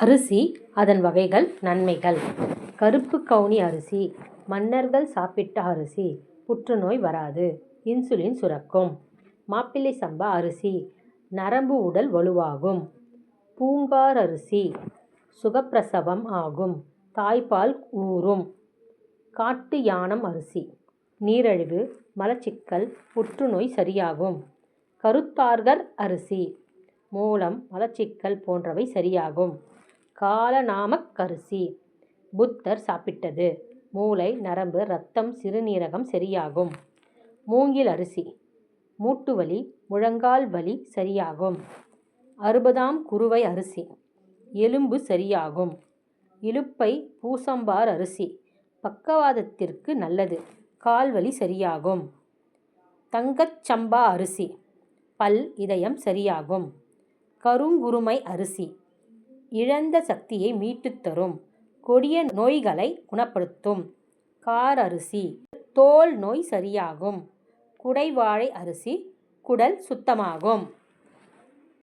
அரிசி அதன் வகைகள் நன்மைகள். கருப்பு கவுனி அரிசி மன்னர்கள் சாப்பிட்ட அரிசி புற்றுநோய் வராது இன்சுலின் சுரக்கும். மாப்பிள்ளை சம்பா அரிசி நரம்பு உடல் வலுவாகும். பூங்கார் அரிசி சுகப்பிரசவம் ஆகும் தாய்ப்பால் ஊறும். காட்டு யானம் அரிசி நீரிழிவு மலச்சிக்கல் புற்றுநோய் சரியாகும். கருத்தார்கர் அரிசி மூலம் மலச்சிக்கல் போன்றவை சரியாகும். காலநாமக் அரிசி புத்தர் சாப்பிட்டது. மூளை நரம்பு இரத்தம் சிறுநீரகம் சரியாகும். மூங்கில் அரிசி. மூட்டு வலி முழங்கால் வலி சரியாகும். அறுபதாம் குருவை அரிசி. எலும்பு சரியாகும். இலுப்பை பூசம்பார் அரிசி. பக்கவாதத்திற்கு நல்லது. கால்வலி சரியாகும். தங்கச்சம்பா அரிசி. பல் இதயம் சரியாகும். கருங்குருமை அரிசி. இழந்த சக்தியை மீட்டுத் தரும். கொடிய நோய்களை குணப்படுத்தும். கார் அரிசி. தோல் நோய் சரியாகும். குடைவாழை அரிசி குடல் சுத்தமாகும்.